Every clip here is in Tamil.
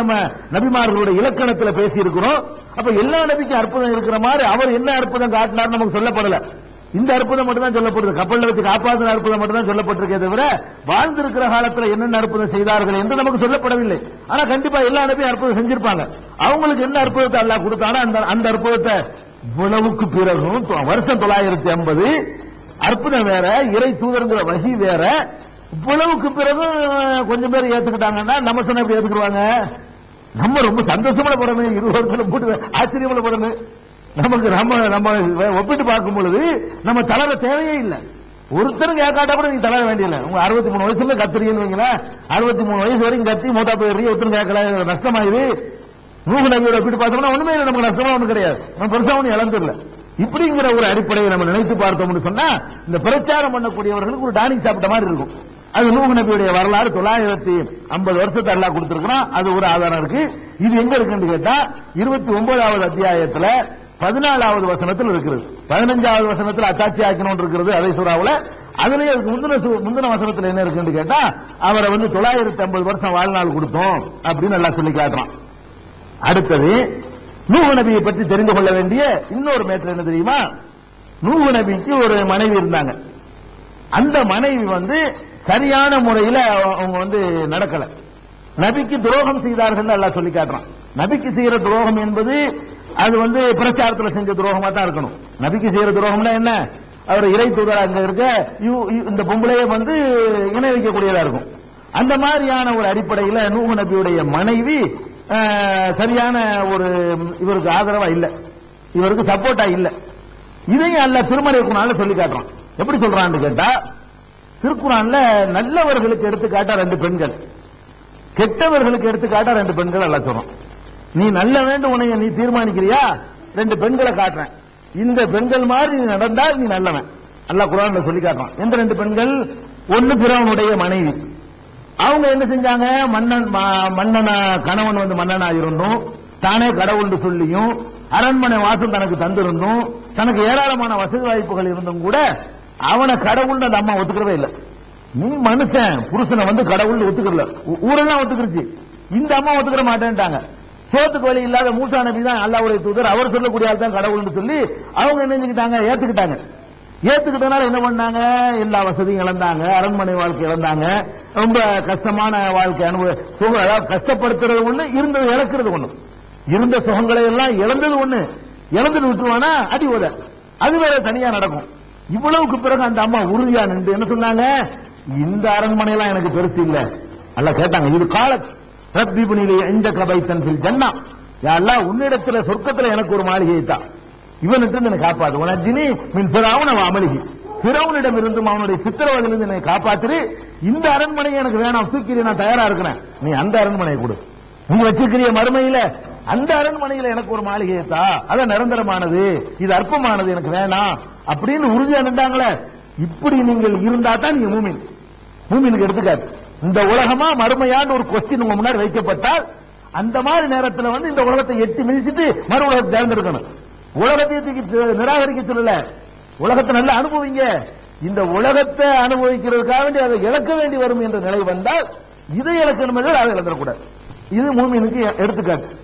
நம்ம நபிமார்களுடைய இலக்கணத்துல பேசி இருக்கிறோம் அப்ப எல்லா நபிக்கும் அற்புதம் இருக்கிற மாதிரி அவர் என்ன அற்புதம் காட்டினார் நமக்கு சொல்லப்படல. இந்த அற்புதம் மட்டும் தான் சொல்லப்படுது. கப்பல்ல வச்சு காப்பாற்றின அற்புதம் மட்டும் தான் சொல்லப்பட்டிருக்கே தவிர வாழ்ந்திருக்கிற காலத்தில் என்னென்ன அற்புதம் செய்தார்கள் என்று நமக்கு சொல்லப்படவில்லை. ஆனா கண்டிப்பா எல்லா நபியும் அற்புதம் செஞ்சிருப்பாங்க. அவங்களுக்கு என்ன அற்புதத்தை அல்லா கொடுத்தானோ அந்த அந்த அற்புதத்தை இவ்வளவுக்கு பிறகும் வருஷம் தொள்ளாயிரத்தி ஐம்பது அற்புதம் வேற இறை தூதருங்கிற வகி வேற. இவ்வளவுக்கு பிறகு கொஞ்சம் பேர் ஏத்துக்கிட்டாங்கன்னா நம்ம சொன்ன எப்படி ஏத்துக்குவாங்க நம்ம ரொம்ப சந்தோஷமா போறோம் இருபது வருஷத்துல போட்டு ஆச்சரியமா போறோம் நமக்கு நம்ம நம்ம ஒப்பிட்டு பார்க்கும் பொழுது நம்ம தளர தேவையே இல்லை. ஒருத்தரும் கேட்காட்டா கூட நீங்க தளர வேண்டியல உங்க அறுபத்தி மூணு வயசுல கத்துறீங்கன்னு வைங்களேன் அறுபத்தி மூணு வயசு வரைக்கும் கத்தி மூத்தா போயிடுறீங்க ஒருத்தரும் கேட்கல. நஷ்டமாயுது நூறு நபியோட ஒப்பிட்டு பார்த்தோம்னா ஒண்ணுமே இல்லை. நமக்கு நஷ்டமா ஒண்ணு கிடையாது. நம்ம பெருசா ஒண்ணு இழந்துடல. இப்படிங்கிற ஒரு அடிப்படையை நம்ம நினைத்து பார்த்தோம்னு சொன்னா இந்த பிரச்சாரம் பண்ணக்கூடியவர்களுக்கு ஒரு டானிக் சாப்பிட்ட மாதிரி இருக்கும். அது நூகு நபியுடைய வரலாறு தொள்ளாயிரத்தி ஐம்பது வருஷத்தை எல்லாம் கொடுத்திருக்கிறோம் அது ஒரு ஆதாரம் இருக்கு. இது எங்க இருக்குன்னு கேட்டா இருபத்தி ஒன்பதாவது அத்தியாயத்துல பதினாலாவது வசனத்தில் இருக்கிறது. பதினஞ்சாவது வசனத்தில் அத்தாட்சி ஆக்கணும் இருக்கிறது அதை சூறாவில். அதுலயே அதுக்கு முந்தின சு- முந்தின வசனத்தில் என்ன இருக்குன்னு கேட்டா அவரை வந்து தொள்ளாயிரத்தி ஐம்பது வருஷம் வாழ்நாள் கொடுத்தோம் அப்படின்னு நல்லா சொல்லி காட்டுறான். அடுத்தது நூஹு நபியை பற்றி தெரிந்து கொள்ள வேண்டிய இன்னொரு மேட்டர் என்ன தெரியுமா? நூஹு நபிக்கு ஒரு மனைவி இருந்தாங்க. அந்த மனைவி வந்து சரியான முறையில அவங்க வந்து நடக்கல. நபிக்கு துரோகம் செய்தார்கள் எல்லாம் சொல்லி காட்டுறான். நபிக்கு செய்யற துரோகம் என்பது அது வந்து பிரச்சாரத்தில் செஞ்ச துரோகமா தான் இருக்கணும். நபிக்கு செய்யற துரோகம்னா என்ன? அவர் இறை தூதரா அங்க இருக்க இந்த பொம்பளையே வந்து இணை வைக்கக்கூடியதா இருக்கும். அந்த மாதிரியான ஒரு அடிப்படையில் நூஹு நபியுடைய மனைவி சரியான ஒரு இவருக்கு ஆதரவா இல்ல. இவருக்கு சப்போர்ட்டா இல்ல. இதையும் அல்ல திருமறை குணால சொல்லி காட்டுறான். எப்படி சொல்றான்னு கேட்டா திருக்குறான்ல நல்லவர்களுக்கு எடுத்துக்காட்டா ரெண்டு பெண்கள். கெட்டவர்களுக்கு எடுத்துக்காட்டா ரெண்டு பெண்கள் அல்ல சொல்றோம் நீ நல்ல வேண்டும் உனைய நீ தீர்மானிக்கிறியா? ரெண்டு பெண்களை காட்டுறேன். இந்த பெண்கள் மாதிரி நீ நடந்தால் நீ நல்லவன். அல்லா குரான்ல சொல்லி காட்டுறான். எந்த ரெண்டு பெண்கள்? ஒன்னு பிறவனுடைய மனைவி. அவங்க என்ன செஞ்சாங்க? மன்னன் ம- மன்னனா கணவன் வந்து மன்னனா இருந்தும் தானே கடவுள் சொல்லியும் அரண்மனை வாசல் தனக்கு தந்திருந்தும் தனக்கு ஏராளமான வசதி வாய்ப்புகள் இருந்தும் கூட அவனை கடவுள்னு அந்த அம்மா ஒத்துக்கிறதே இல்லை. நீ மனுஷன் புருஷனை வந்து கடவுள்னு ஒத்துக்கல ஊரெல்லாம் ஒத்துக்கிருச்சு. இந்த அம்மா ஒத்துக்கிற மாட்டேன்ட்டாங்க. சோத்துக்கு வழி இல்லாத மூசா நபி தான் அல்லாவுடைய தூதர். அவர் சொல்லக்கூடிய ஆள் தான் கடவுள்னு சொல்லி அவங்க நினைஞ்சுக்கிட்டாங்க ஏத்துக்கிட்டாங்க. ஏத்துக்கிட்டனால என்ன பண்ணாங்க? எல்லா வசதியும் இழந்தாங்க. அரண்மனை வாழ்க்கை இழந்தாங்க. ரொம்ப கஷ்டமான வாழ்க்கை அனுபவ அதாவது கஷ்டப்படுத்துறது ஒண்ணு இருந்தது இழக்கிறது ஒண்ணு. இருந்த சுகங்களை எல்லாம் இழந்தது ஒண்ணு. இழந்துட்டு விட்டுருவானா? அடி உத. அது வேற தனியா நடக்கும். இவ்வளவுக்கு பிறகு அந்த அம்மா உறுதியா நின்று என்ன சொன்னாங்க? இந்த அரண்மனை எல்லாம் எனக்கு பெருசு இல்ல. அல்ல கேட்டாங்க. இது கால ரப்பி புனிலே எந்த கபைத்தன் ஃபில் ஜன்னா? யாரா உன்னிடத்துல சொர்க்கத்துல எனக்கு ஒரு மாளிகையை தான் இவனிட்டு என்னை காப்பாத்து. உனஜினி மின் பிறவுன் அவன் அமளிகி பிறவனிடம் இருந்தும் அவனுடைய இருந்து என்னை காப்பாத்துரு. இந்த அரண்மனை எனக்கு வேணாம். தூக்கிறேன் நான் தயாரா இருக்கிறேன். நீ அந்த அரண்மனையை கொடு. நீ வச்சிருக்கிற மறுமையில அந்த அரண்மனையில எனக்கு ஒரு மாளிகையை தா. அது நிரந்தரமானது. இது அற்பமானது. எனக்கு வேணாம். அப்படின்னு உறுதியா நின்றாங்களே இப்படி நீங்கள் இருந்தா தான் நீங்க மூமின். மூமினுக்கு எடுத்துக்காது இந்த உலகமா மறுமையான்னு ஒரு கொஸ்டின் உங்க முன்னாடி வைக்கப்பட்டால் அந்த மாதிரி நேரத்துல வந்து இந்த உலகத்தை எட்டி மிதிச்சிட்டு மறு உலகத்தை தேர்ந்தெடுக்கணும். உலகத்தை நிராகரிக்க சொல்லல. உலகத்தை நல்லா அனுபவிங்க. இந்த உலகத்தை அனுபவிக்கிறதுக்காக வேண்டி அதை இழக்க வேண்டி வரும் என்ற நிலை வந்தால் இதை இழக்கணும் அதை இழந்துடக்கூடாது. இது மூமினுக்கு எடுத்துக்காட்டு.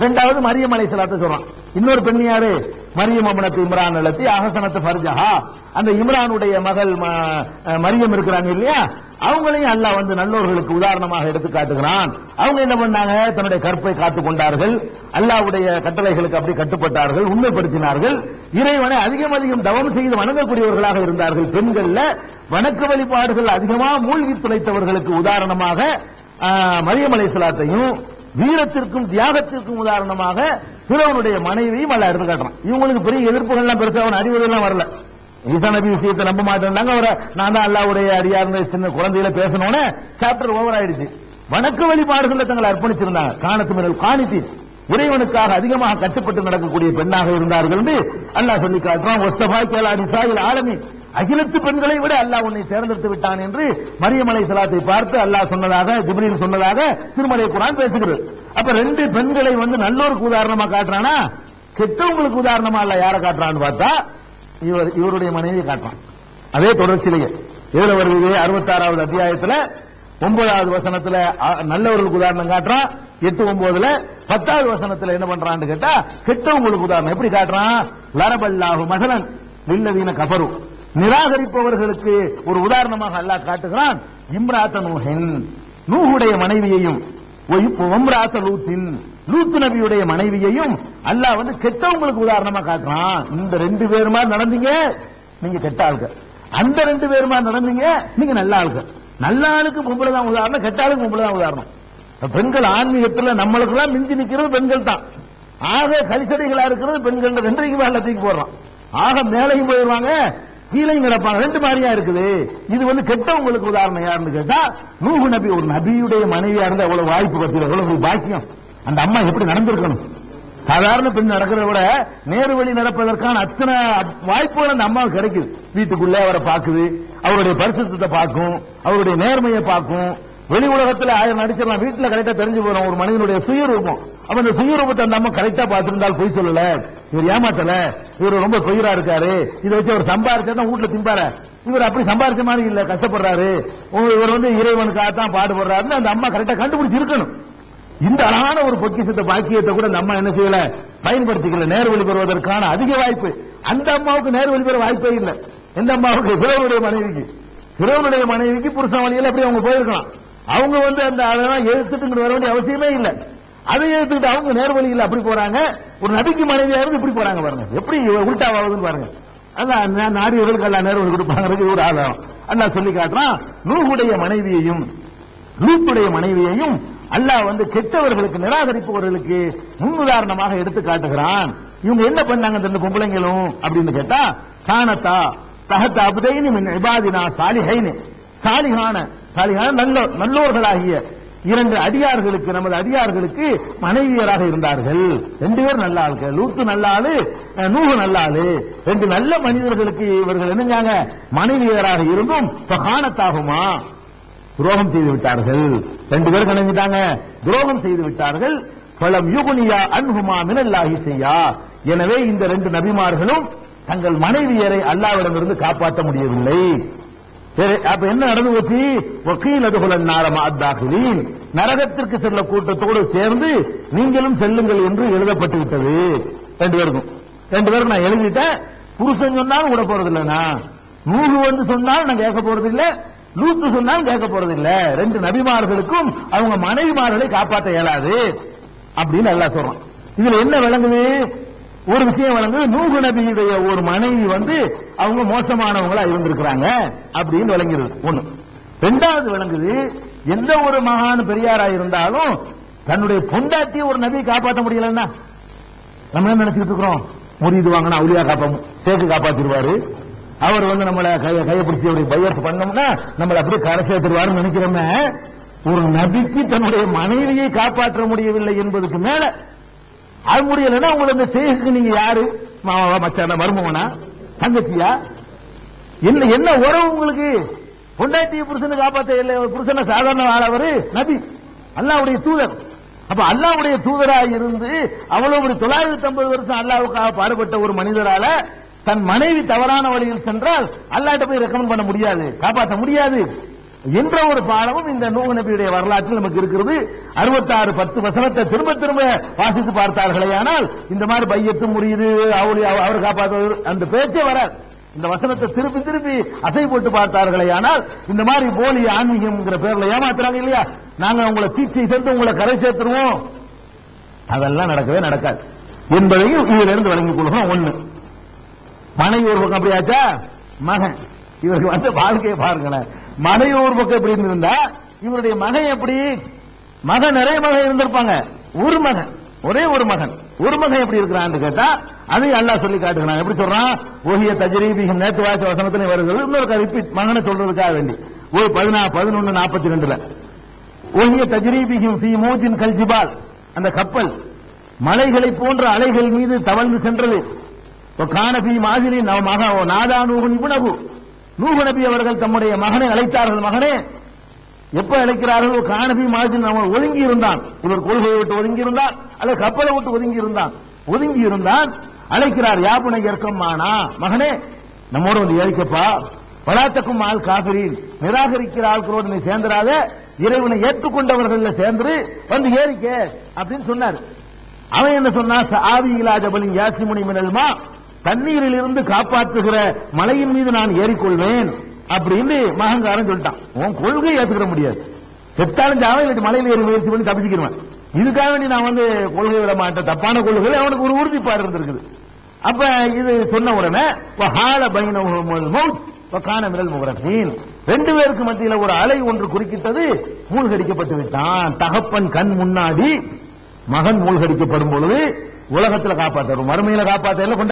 ரெண்டாவது மரியம் அலை சலாத்து சொல்றான். இன்னொரு பெண் யாரு? மரியம் அம்மனத்து இம்ரான் அலத்தி அகசனத்து ஃபர்ஜஹா. அந்த இம்ரானுடைய மகள் ம- மரியம் இருக்கிறாங்க இல்லையா? அவங்களையும் அல்லாஹ் வந்து நல்லோர்களுக்கு உதாரணமாக எடுத்து காட்டுகிறான். அவங்க என்ன பண்ணாங்க? தன்னுடைய கற்பை காத்துக் கொண்டார்கள். அல்லாஹ்வுடைய கட்டளைகளுக்கு அப்படி கட்டுப்பட்டார்கள் உண்மைப்படுத்தினார்கள். இறைவனை அதிகம் அதிகம் தவம் செய்து வணங்கக்கூடியவர்களாக இருந்தார்கள். பெண்கள்ல வணக்க வழிபாடுகள் அதிகமாக மூழ்கி துளைத்தவர்களுக்கு உதாரணமாக மரியமலை சலாத்தையும் வீரத்திற்கும் தியாகத்திற்கும் உதாரணமாக பிறவனுடைய மனைவியும் அல்ல எடுத்து காட்டுறான். இவங்களுக்கு பெரிய எதிர்ப்புகள்லாம் பெருசா அவன் அறிவுரைலாம் வரல. ஈசா நபி விஷயத்தை நம்ப மாட்டேன்னாங்க அவரை. நான் தான் அல்லாவுடைய அடியார்னு சின்ன குழந்தையில பேசணும்னு சாப்டர் ஓவர் ஆயிடுச்சு. வணக்க வழிபாடுகள்ல தங்களை அர்ப்பணிச்சிருந்தாங்க. காணத்து மிரல் காணித்தி இறைவனுக்காக அதிகமாக கட்டுப்பட்டு நடக்கக்கூடிய பெண்ணாக இருந்தார்கள் என்று அல்லாஹ் சொல்லி காட்டுறான். ஒஸ்தபாய் கேலா நிசாயில் ஆலமி அகிலத்து பெண்களை விட அல்லாஹ் உன்னை தேர்ந்தெடுத்து விட்டான் என்று மரியமலை சலாத்தை பார்த்து அல்லாஹ் சொன்னதாக ஜிப்ரீல் சொன்னதாக திருமலை குரான் பேசுகிறது. அப்ப ரெண்டு பெண்களை வந்து நல்லோருக்கு உதாரணமா காட்டுறானா? கெட்டவங்களுக்கு உதாரணமா அல்ல யாரை காட்டுறான்னு பார்த்தா இவர் இவருடைய மனைவியை காட்டுறான். அதே தொடர்ச்சியிலேயே. எதுல வருது அறுபத்தாறாவது அத்தியாயத்துல ஒன்பதாவது வசனத்துல நல்லவர்களுக்கு உதாரணம் காட்டுறான். எட்டு ஒன்பதுல பத்தாவது வசனத்துல என்ன பண்றான்னு கேட்டா கெட்டவங்களுக்கு உதாரணம் எப்படி காட்டுறான்? லரபல்லாஹு மகனன் வில்லதீன கபரும் நிராகரிப்பவர்களுக்கு ஒரு உதாரணமாக அல்லாஹ் காட்டுகிறான். இம்ராத்த நூஹுடைய மனைவியையும் லூத்தின் லூத்து நபியுடைய மனைவியையும் அல்லாஹ் வந்து கெட்டவங்களுக்கு உதாரணமா காட்டுறான். இந்த ரெண்டு பேருமா நடந்தீங்க? நீங்க கெட்ட ஆளுங்க. அந்த ரெண்டு பேருமா நடந்தீங்க? நீங்க நல்ல ஆளுங்க. நல்ல ஆளுக்கு பொம்பளை தான் உதாரணம் கெட்ட ஆளுக்கு பொம்பளை தான் உதாரணம். பெண்கள் ஆன்மீகத்துல நம்மளுக்கெல்லாம் மிஞ்சி நிக்கிறது பெண்கள் தான். ஆக கரிசடைகளா இருக்கிறது பெண்கள் ரெண்டைக்கு மேல தூக்கி போடுறான். ஆக மேலையும் போயிடுவாங்க கீழையும் கிடப்பாங்க ரெண்டு மாதிரியா இருக்குது? இது வந்து கெட்டவங்களுக்கு உதாரணம் யாருன்னு கேட்டா நூகு நபி ஒரு நபியுடைய மனைவியா இருந்தா எவ்வளவு வாய்ப்பு பத்தி எவ்வளவு பாக்கியம்? அந்த அம்மா எப்படி நடந்திருக்கணும்? சாதாரண பெண் நடக்கிறத விட நேரு வழி நடப்பதற்கான அத்தனை வாய்ப்புகள் அந்த அம்மாவுக்கு கிடைக்குது. வீட்டுக்குள்ளே அவரை பார்க்குது அவருடைய பரிசுத்தத்தை பார்க்கும் அவருடைய நேர்மையை பார்க்கும். வெளி உலகத்தில் ஆயிரம் நடிச்சிடலாம் வீட்டில் கரெக்டா தெரிஞ்சு போறோம் ஒரு மனிதனுடைய சுயரூபம். அப்ப அந்த சுயரூபத்தை அந்த அம்மா கரெக்டா பார்த்திருந்தால் பொய் சொல்லல. இவர் ஏமாத்தல? இவர் ரொம்ப பொய்யரா இருக்காரு. இதை வச்சு அவர் சம்பாரிச்சா வீட்டுல திம்பாரு. இவர் அப்படி சம்பாரிச்ச மாதிரி இல்ல கஷ்டப்படுறாரு. இவர் வந்து இறைவனுக்காக தான் பாடுபடுறாருன்னு அந்த அம்மா கரெக்டா கண்டுபிடிச்சு இருக்கணும். இந்த அழகான ஒரு பொக்கிசத்தை பாக்கியத்தை கூட நம்ம என்ன செய்யல? பயன்படுத்திக்கல. நேர்வழி பெறுவதற்கான அதிக வாய்ப்பு. அந்த அம்மாவுக்கு நேர்வழி பெற வாய்ப்பே இல்லை. எந்த அம்மாவுக்கு? பிறவனுடைய மனைவிக்கு. பிறவனுடைய மனைவிக்கு புருஷன் வழியில் அப்படி அவங்க போயிருக்கலாம். அவங்க வந்து அந்த அதெல்லாம் எதிர்த்துட்டு வர வேண்டிய அவசியமே இல்லை. அதை எடுத்துக்கிட்டு அவங்க நேர்வழியில் அப்படி போறாங்க. ஒரு நபிக்கு மனைவியா இருந்து இப்படி போறாங்க பாருங்க. எப்படி உள்டாவாகுதுன்னு பாருங்க. அதான் நா- நாடியவர்களுக்கு எல்லாம் நேர்வழி கொடுப்பாங்க ஒரு ஆதாரம் அல்லாஹ் சொல்லி காட்டுறான் நூகுடைய மனைவியையும் லூத்துடைய மனைவியையும் அல்லாஹ் வந்து கெட்டவர்களுக்கு நிராகரிப்பவர்களுக்கு முன்னுதாரணமாக எடுத்து காட்டுகிறான். இவங்க என்ன பண்ணாங்க இந்த ரெண்டு பொம்பளைங்களும்? அப்படின்னு கேட்டா காணத்தா தகத்த அபுதைனி மின் இபாதினா சாலிஹைனு. சாலிகான சாலிகான நல்ல நல்லோர்களாகிய இரண்டு அடியார்களுக்கு நமது அடியார்களுக்கு மனைவியராக இருந்தார்கள். ரெண்டு பேர் நல்ல ஆளுங்க லூத்து நல்ல ஆளு அஹ், நல்ல ஆளு. ரெண்டு நல்ல மனிதர்களுக்கு இவர்கள் என்னங்க மனைவியராக இருந்தும் காணத்தாகுமா துரோகம் செய்து விட்டார்கள். ரெண்டு பேர் கணங்கிட்டாங்க துரோகம் செய்து விட்டார்கள். பலம் யுகுனியா அன்புமா மினல்லாகி செய்யா எனவே இந்த ரெண்டு நபிமார்களும் தங்கள் மனைவியரை அல்லாவிடமிருந்து காப்பாற்ற முடியவில்லை. சரி, அப்ப என்ன நடந்து போச்சு? வக்கீல் அதுகுலன் நாரமா அத்தாகிலீன் நரகத்திற்கு செல்ல கூட்டத்தோடு சேர்ந்து நீங்களும் செல்லுங்கள் என்று எழுதப்பட்டு விட்டது ரெண்டு பேருக்கும். ரெண்டு பேரும் நான் எழுதிட்டேன். புருஷன் சொன்னாலும் கூட போறது இல்லைனா நூறு வந்து சொன்னாலும் நான் கேட்க போறது இல்ல லூத்து சொன்னாலும் கேட்க போறது இல்ல ரெண்டு நபிமார்களுக்கும் அவங்க மனைவிமார்களை காப்பாற்ற இயலாது. அப்படின்னு எல்லாம் சொல்றான். இதுல என்ன விளங்குது? ஒரு விஷயம் வழங்குது நூகு நபியுடைய ஒரு மனைவி வந்து அவங்க மோசமானவங்களா இருந்திருக்கிறாங்க அப்படின்னு விளங்குது. ஒண்ணு. ரெண்டாவது விளங்குது எந்த ஒரு மகான் பெரியாரா இருந்தாலும் தன்னுடைய பொண்டாட்டியை ஒரு நபியை காப்பாற்ற முடியலன்னா நம்ம என்ன நினைச்சிட்டு இருக்கிறோம்? முறியது வாங்கினா அவுலியா காப்பா சேர்த்து காப்பாத்திடுவாரு. அவர் வந்து நம்மளை கைய கைய பிடிச்சி அப்படி பையத்து பண்ணோம்னா நம்மளை அப்படியே கரை சேர்த்துருவாருன்னு நினைக்கிறோமே. ஒரு நபிக்கு தன்னுடைய மனைவியை காப்பாற்ற முடியவில்லை என்பதுக்கு மேல அது முடியலன்னா உங்களை இந்த செய்கைக்கு நீங்க யாரு? மாமாவா மச்சானா மருமகனா? தங்கச்சியா? என்ன என்ன உறவு உங்களுக்கு? பொண்டாட்டி புருஷனை காப்பாத்த இல்லை புருஷனை சாதாரண ஆளவர் நபி. அல்லாவுடைய தூதர். அப்ப அல்லாவுடைய தூதரா இருந்து அவ்வளவு ஒரு தொள்ளாயிரத்தி ஐம்பது வருஷம் அல்லாவுக்காக பாடுபட்ட ஒரு மனிதரால தன் மனைவி தவறான வழியில் சென்றால் அல்லாட்ட போய் ரெக்கமெண்ட் பண்ண முடியாது. காப்பாற்ற முடியாது. என்ற ஒரு பாடமும் இந்த நூகு நபியுடைய வரலாற்றில் நமக்கு இருக்கிறது. அறுபத்தாறு பத்து வசனத்தை திரும்ப திரும்ப வாசித்து பார்த்தார்களே ஆனால் இந்த மாதிரி பையத்து முறியுது அவரு அவர் காப்பாற்றுவது அந்த பேச்சே வராது. இந்த வசனத்தை திருப்பி திருப்பி அசை போட்டு பார்த்தார்களே ஆனால் இந்த மாதிரி போலி ஆன்மீகம்ங்கிற பேர்ல ஏமாத்துறாங்க இல்லையா? நாங்க உங்களை தீட்சை சேர்த்து உங்களை கரை சேர்த்துருவோம். அதெல்லாம் நடக்கவே நடக்காது. என்பதையும் இதுல இருந்து வழங்கிக் கொள்கிறோம். ஒண்ணு. மனைவி ஒரு பக்கம் அப்படியாச்சா மகன். இவருக்கு வந்து வாழ்க்கையை பாருங்களேன். மனைவி ஒரு பக்கம் எப்படி இருந்திருந்தா இவருடைய மகன் எப்படி? மகன் நிறைய மகன் இருந்திருப்பாங்க. ஒரு மகன். ஒரே ஒரு மகன். ஒரு மகன் எப்படி இருக்கிறான்னு கேட்டா அதை அல்லாஹ் சொல்லி காட்டுகிறான். எப்படி சொல்றான்? ஓஹிய தஜரீபிகம் நேற்று வாச வசனத்துல வருகிறது. இன்னொரு ரிப்பீட் மகனை சொல்றதுக்காக வேண்டி. ஒரு பதினா பதினொன்னு நாற்பத்தி ரெண்டுல ஓஹிய தஜரீபிகம் ஃபி மூஜின் கல்ஜிபால் அந்த கப்பல் மலைகளை போன்ற அலைகள் மீது தவழ்ந்து சென்றது. கானபி மாதிரி மக நாதா நூகு நபி அவர்கள் தம்முடைய மகனை அழைத்தார்கள். மகனே எப்ப அழைக்கிறார்கள் கானபி மாஜின் அவன் ஒதுங்கி இருந்தான். இவர் கொள்கையை விட்டு ஒதுங்கி இருந்தான் அல்லது கப்பலை விட்டு ஒதுங்கி இருந்தான். ஒதுங்கி இருந்தான் அழைக்கிறார் யாபுனை ஏற்கமானா மகனே நம்மோட வந்து ஏறிக்கப்பா. பலாத்தக்கும் ஆள் காபிரின். நிராகரிக்கிற ஆட்களோடு நீ சேர்ந்துடாத இறைவனை ஏற்றுக்கொண்டவர்கள் சேர்ந்து வந்து ஏறிக்க அப்படின்னு சொன்னார். அவன் என்ன சொன்னா? ஆவி இலாஜபலின் யாசிமுனி மினல்மா. தண்ணீரில் இருந்து காப்பாற்றுகிற மலையின் மீது நான் ஏறிக்கொள்வேன் அப்படின்னு மகங்காரன் சொல்லிட்டான். உன் கொள்கை ஏத்துக்கிற முடியாது. செத்தாலும் ஜாவன் இல்லாட்டி மலையில ஏறி முயற்சி பண்ணி தப்பிச்சுக்கிடுவேன் இதுக்காக வேண்டி நான் வந்து கொள்கை விட மாட்டேன். தப்பான கொள்கை அவனுக்கு ஒரு உறுதிப்பாடு இருந்திருக்குது. அப்ப இது சொன்ன உடனே வஹால பைனஹுமுல் மௌத் வகான மினல் முகரஃபீன் ரெண்டு பேருக்கு மத்தியில் ஒரு அலை ஒன்று குறுக்கிட்டது மூழ்கடிக்கப்பட்டு விட்டான். தகப்பன் கண் முன்னாடி மகன் மூழ்கடிக்கப்படும் பொழுது உலகத்தில் காப்பாற்றும் மறுமையில காப்பாற்ற